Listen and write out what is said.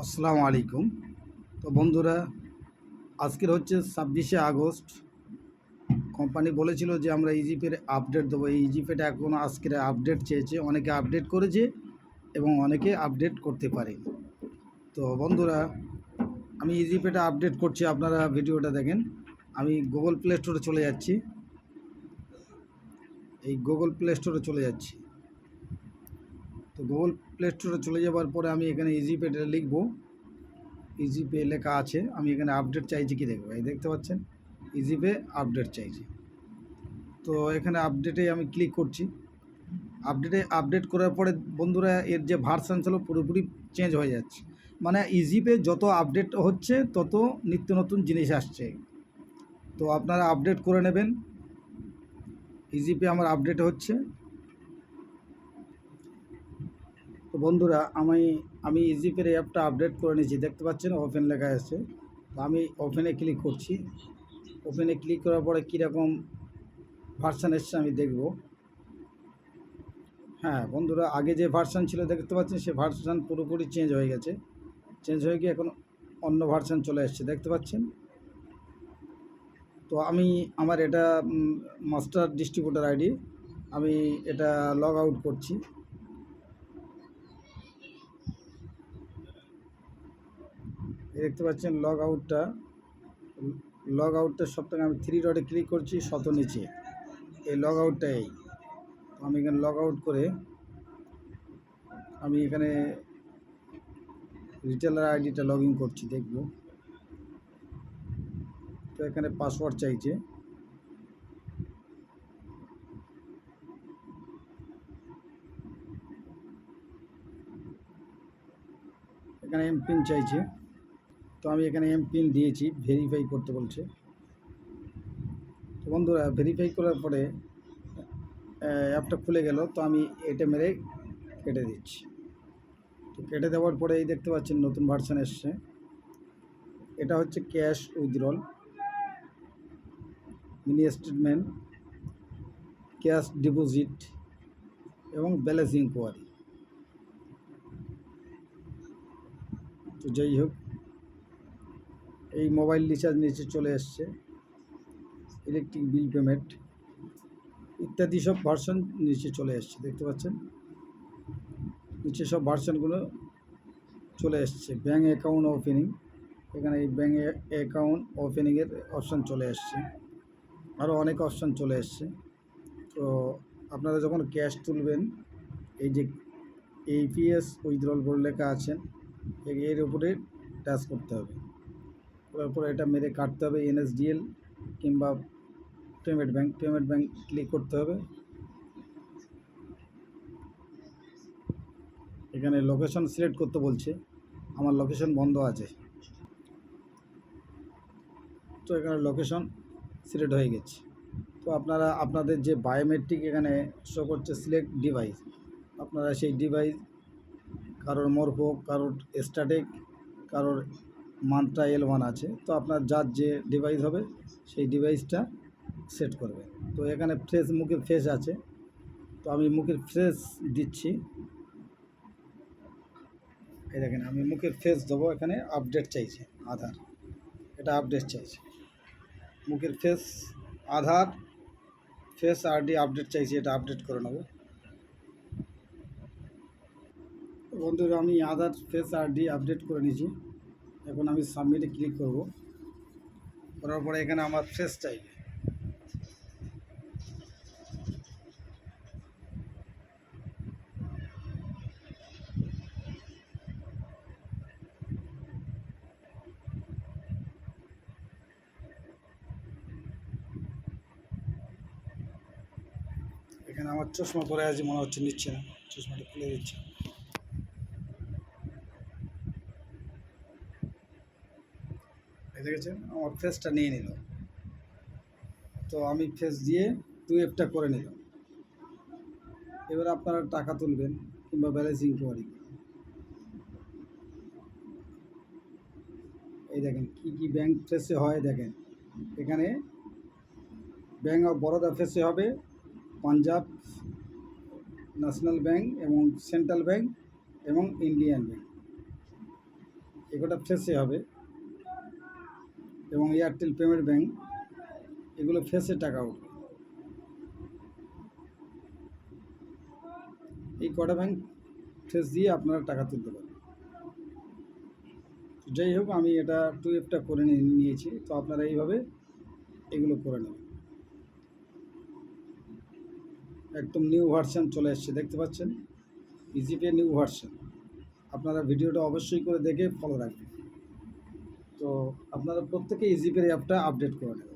আসসালামু আলাইকুম। তো বন্ধুরা, আজকের হচ্ছে ছাব্বিশে আগস্ট। কোম্পানি বলেছিল যে আমরা ইজিপের আপডেট দেবো। এই ইজিপেটা এখন আজকের আপডেট চেয়েছে। অনেকে আপডেট করেছে এবং অনেকে আপডেট করতে পারে। তো বন্ধুরা, আমি ইজিপেটা আপডেট করছি। আপনারা ভিডিওটা দেখেন। আমি গুগল প্লে স্টোরে চলে যাচ্ছি। এই গুগল প্লে স্টোরে চলে যাচ্ছি। তো গুগল প্লে স্টোরে চলে যাওয়ার পরে আমি এখানে ইজি পেটা লিখব। ইজি পে লেখা আছে। আমি এখানে আপডেট চাইছি কি দেখব এই দেখতে পাচ্ছেন? ইজি পে আপডেট চাইছি। তো এখানে আপডেটে আমি ক্লিক করছি। আপডেটে আপডেট করার পরে বন্ধুরা, এর যে ভার্সান ছিল পুরোপুরি চেঞ্জ হয়ে যাচ্ছে। মানে ইজি পে যত আপডেট হচ্ছে, তত নিত্য নতুন জিনিস আসছে। তো আপনারা আপডেট করে নেবেন। ইজি পে আমার আপডেট হচ্ছে। তো বন্ধুরা, আমি আমি ইজিপের অ্যাপটা আপডেট করে নিয়েছি। দেখতে পাচ্ছেন ওপেন লেখা আছে। তো আমি ওপেনে ক্লিক করছি। ওপেনে ক্লিক করার পরে কীরকম ভার্সান এসছে আমি দেখব। হ্যাঁ বন্ধুরা, আগে যে ভার্সান ছিল, দেখতে পাচ্ছেন, সে ভার্সান পুরোপুরি চেঞ্জ হয়ে গেছে। চেঞ্জ হয়ে গিয়ে এখন অন্য ভার্সান চলে এসছে, দেখতে পাচ্ছেন? তো আমি আমার এটা মাস্টার ডিস্ট্রিবিউটার আইডি আমি এটা লগ আউট করছি এই দেখতে পাচ্ছেন লগ আউটটা লগ আউটটা সব থেকে আমি থ্রি ডটে ক্লিক করছি, শত নিচে। এই লগ আউটটা এই আমি এখানে লগ আউট করে আমি এখানে রিটেলার আইডিটা লগ ইন করছি, দেখব। তো এখানে পাসওয়ার্ড চাইছে। এখানে এমপিন চাইছে। তো আমি এখানে এমপিন দিয়েছি ভেরিফাই করতে বলছে। তো বন্ধুরা ভেরিফাই করার পরে অ্যাপটা খুলে গেল, তো আমি এটা মেরে কেটে দিচ্ছি। তো কেটে দেওয়ার পরে এই দেখতে পাচ্ছেন নতুন ভার্সন এসছে। এটা হচ্ছে cash withdrawal mini statement cash deposit এবং ব্যালেন্স ইনকোয়ারি তো যাই হোক এই মোবাইল রিচার্জ নিচে চলে এসছে ইলেকট্রিক বিল পেমেন্ট ইত্যাদি সব ভার্সন নিচে চলে এসছে, দেখতে পাচ্ছেন? নিচে সব ভার্সনগুলো চলে এসছে ব্যাঙ্ক অ্যাকাউন্ট ওপেনিং এখানে এই ব্যাঙ্ক অ্যাকাউন্ট ওপেনিংয়ের অপশান চলে এসছে আরও অনেক অপশান চলে এসছে। তো আপনারা যখন ক্যাশ তুলবেন, এই যে এইপিএস উইথড্রল বলে লেখা আছেন এর উপরে টাচ করতে হবে। পরে এটা মেরে কাটতে হবে এনএসডিএল কিংবা payment bank payment bank click করতে হবে। এখানে লোকেশন সিলেক্ট করতে বলছে। আমার লোকেশন বন্ধ আছে। তো এখানে লোকেশন সিলেক্ট হয়ে গেছে। তো আপনারা, আপনাদের যে বায়োমেট্রিক এখানে শো করছে সিলেক্ট ডিভাইস আপনারা সেই ডিভাইস কারোর মরফো কারোর স্ট্যাটিক কারোর মান্ত্রা এল ওয়ান আছে। তো আপনার যার যে ডিভাইস হবে, সেই ডিভাইসটা সেট করবে। তো এখানে ফ্রেশ মুখের ফেস আছে। তো আমি মুখের ফ্রেশ দিচ্ছি। এই দেখেন, আমি মুখের ফেস দেবো। এখানে আপডেট চাইছে, আধার। এটা আপডেট চাইছে। মুখের face Aadhaar face RD update চাইছি, এটা আপডেট করে নেব। বন্ধুরা, আমি আধার ফেস আরডি আপডেট করে নিয়েছি। এখন আমি সাবমিটে ক্লিক করব। করার পরে এখানে আমার ফেস চাইবে এখানে আমার চশমা পরে আছে, মনে হচ্ছে নিচ্ছে না। চশমাটা খুলে দিচ্ছে। দেখেছেন আমার ফেসটা নিয়ে নিল। তো আমি ফেস দিয়ে টু এফটা করে নিলাম। এবার আপনারা টাকা তুলবেন কিংবা ব্যালেন্স ইনকোয়ারি এই দেখেন কি কি ব্যাংক ফেসে হয় দেখেন। এখানে ব্যাঙ্ক অফ বরোদা ফেসে হবে পাঞ্জাব ন্যাশনাল ব্যাংক এবং সেন্ট্রাল ব্যাংক এবং ইন্ডিয়ান ব্যাংক এগুলো ফেসে হবে। এবং এয়ারটেল পেমেন্ট ব্যাঙ্ক এগুলো ফেসে টাকা উঠবে এই কটা ব্যাংক ফেস দিয়ে আপনারা টাকা তুলতে পারেন। যাই হোক, আমি এটা টু এফটা করে নিয়ে নিয়েছি। তো আপনারা এইভাবে এগুলো করে নেবেন। একদম নিউ ভার্সন চলে এসছে, দেখতে পাচ্ছেন? ইজিপে নিউ ভার্সন আপনারা ভিডিওটা অবশ্যই করে দেখে ফলো রাখবেন। তো আপনারা প্রত্যেকে ইজিপের অ্যাপটা আপডেট করে নেবেন।